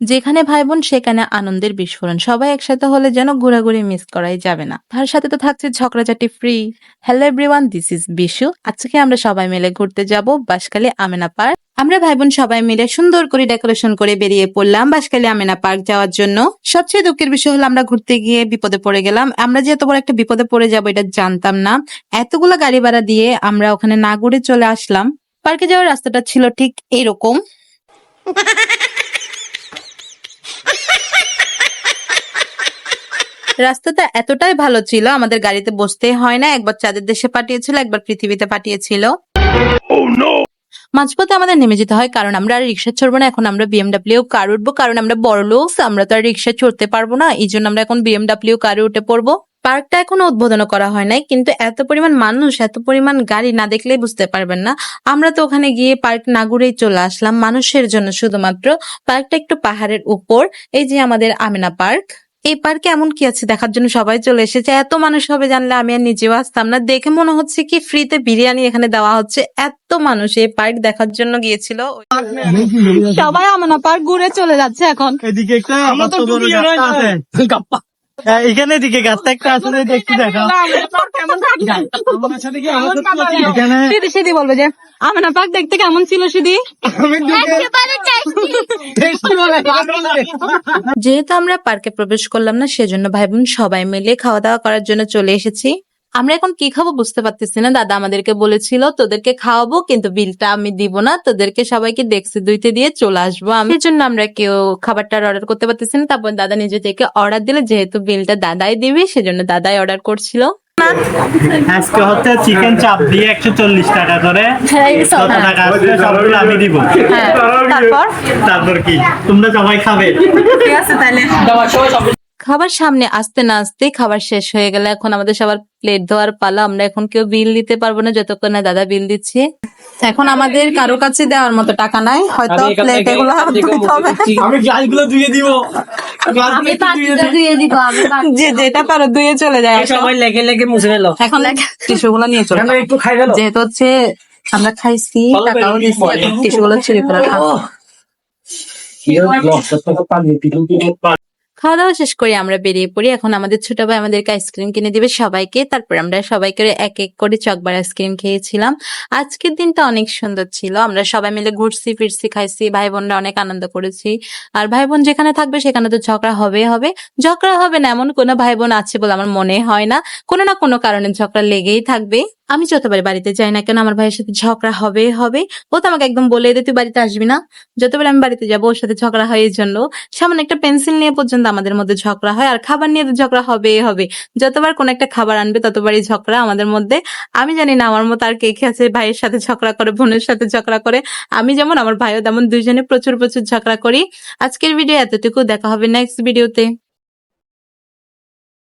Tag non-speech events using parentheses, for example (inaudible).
যেখানে ভাই বোন সেখানে আনন্দের বিস্ফোরণ। সবাই একসাথে হলে যেন ঘোরাঘুরি মিস করাই যাবে না। তার সাথে তো থাকছে ঝগড়াঝাটি free hello everyone this is Bishu আজকে আমরা সবাই মিলে ঘুরতে যাব বাসকালী আমেনা পার্ক। আমরা ভাই বোন সবাই মিলে সুন্দর করে ডেকোরেশন করে বেরিয়ে পড়লাম বাসকালী আমেনা পার্ক যাওয়ার জন্য। সবচেয়ে দুঃখের বিষয় হলো, আমরা ঘুরতে গিয়ে বিপদে পড়ে গেলাম। আমরা যে এত বড় একটা বিপদে পড়ে যাব, এটা জানতাম না। এতগুলো গাড়ি ভাড়া দিয়ে আমরা ওখানে না ঘুরে চলে আসলাম। পার্কে যাওয়ার রাস্তাটা ছিল ঠিক এরকম। (laughs) রাস্তাটা এতটাই ভালো ছিল আমাদের গাড়িতে বসতে হয় না। একবার চাঁদের দেশে পাঠিয়েছিল একবার পৃথিবীতে পাঠিয়েছিল। মাঝপথে আমাদের নেমে যেতে হয় কারণ আমরা আর রিক্সা চড়বো না। এখন আমরা বিএমডাব্লিউ কার উঠবো কারণ আমরা বড় লোক আমরা তো আর রিক্সা চড়তে পারব না। এই জন্য আমরা এখন বিএমডাব্লিউ কারে উঠে পড়ব। পার্কটা এখনও উদ্বোধন করা হয় নাই কিন্তু এত পরিমাণ মানুষ এত পরিমাণ গাড়ি না দেখলেই বুঝতে পারবেন না। আমরা তো ওখানে গিয়ে পার্ক না ঘুরেই চলে আসলাম মানুষের জন্য শুধুমাত্র। পার্কটা একটু পাহাড়ের উপর এই যে আমাদের আমিনা পার্ক। এই পার্কে এমন কি আছে? দেখার জন্য সবাই চলে এসেছে। এত মানুষ হবে জানলে আমি আর নিজেও আসতাম না। দেখে মনে হচ্ছে কি ফ্রিতে বিরিয়ানি এখানে দেওয়া হচ্ছে। এত মানুষ এই পার্ক দেখার জন্য গিয়েছিল। সবাই আমানা পার্ক ঘুরে চলে যাচ্ছে এখন। এদিকে একটা এখানে এদিকে গাছটা একটা এটা একটু দেখা সিদি বলবে যে আমানা পার্ক দেখতে কেমন ছিল সিদি? (laughs) যেহেতু আমরা পার্কে প্রবেশ করলাম না, সেজন্য ভাই বোন সবাই মিলে খাওয়া দাওয়া করার জন্য চলে এসেছি। আমরা এখন কি খাব বুঝতে পারতেছি না। দাদা আমাদেরকে বলেছিল, তোদেরকে খাওয়াবো, কিন্তু বিলটা আমি দিব না। তোদেরকে সবাইকে দেখছি, দুইতে দিয়ে চলে আসব আমি। জন্য আমরা কেউ খাবারটা অর্ডার করতে পারতেছি না। তারপর দাদা নিজে থেকে অর্ডার দিলে, যেহেতু বিলটা দাদাই দিবে, সেজন্য দাদাই অর্ডার করছিল। আজকে হচ্ছে চিকেন চাপ দিয়ে একশো চল্লিশ টাকা করে। কত টাকা আসবে সবগুলো আমি দিব। হ্যাঁ তারপর? তারপর কি? তোমরা সবাই খাবে। ঠিক আছে তাহলে। খাবার সামনে আসতে না আসতে খাবার শেষ হয়ে গেলে এখন আমাদের সবার প্লেট ধোয়ার পালা। আমরা এখন কেউ বিল দিতে পারব না যতক্ষণ না দাদা বিল দিচ্ছে। এখন আমাদের কারও কাছে দেওয়ার মতো টাকা নাই হয়তো প্লেট এগুলো আমি গাছগুলো ধুয়ে দিব। (laughs) যে যেটা পারো ধুয়ে চলে যায়। সবাই লেগে লেগে মুছে ফেলো। এখন টিস্যু গুলো নিয়ে চলে একটু খাই ফেলো। যেহেতু হচ্ছে আমরা খাইছি টাকাও দিচ্ছি টিস্যু গুলো ছিঁড়ে ফেলে খাব। খাওয়া দাওয়া শেষ করে আমরা বেরিয়ে পড়ি। এখন আমাদের ছোট ভাই আমাদেরকে আইসক্রিম কিনে দিবে সবাইকে। তারপর আমরা সবাইকে এক এক করে চকবার আইসক্রিম খেয়েছিলাম। আজকের দিনটা অনেক সুন্দর ছিল। আমরা সবাই মিলে ঘুরছি, ফিরছি, খাইছি। ভাই বোনরা অনেক আনন্দ করেছি। আর ভাই বোন যেখানে থাকবে সেখানে তো ঝগড়া হবে হবে। ঝগড়া হবে না, এমন কোনো ভাই বোন আছে বলে আমার মনে হয় না। কোনো না কোনো কারণে ঝগড়া লেগেই থাকবে। আমি যতবার বাড়িতে যাই না কেন আমার ভাইয়ের সাথে ঝগড়া হবে হবে। ও তো আমাকে একদম বলে দে তুই বাড়িতে আসবি না? যতবার আমি বাড়িতে যাব, ওর সাথে ঝগড়া হয় এই জন্য সামান্য একটা পেন্সিল নিয়ে পর্যন্ত আমাদের মধ্যে ঝগড়া হয়, আর খাবার নিয়ে তো ঝগড়া হবে হবে। যতবার কোন একটা খাবার আনবে, ততবারই ঝগড়া আমাদের মধ্যে। আমি জানি না, আমার মতো আর কে কে আছে ভাইয়ের সাথে ঝগড়া করে, বোনের সাথে ঝগড়া করে। আমি যেমন, আমার ভাইও তেমন দুইজনে প্রচুর প্রচুর ঝগড়া করি। আজকের ভিডিও এতটুকু, দেখা হবে নেক্সট ভিডিওতে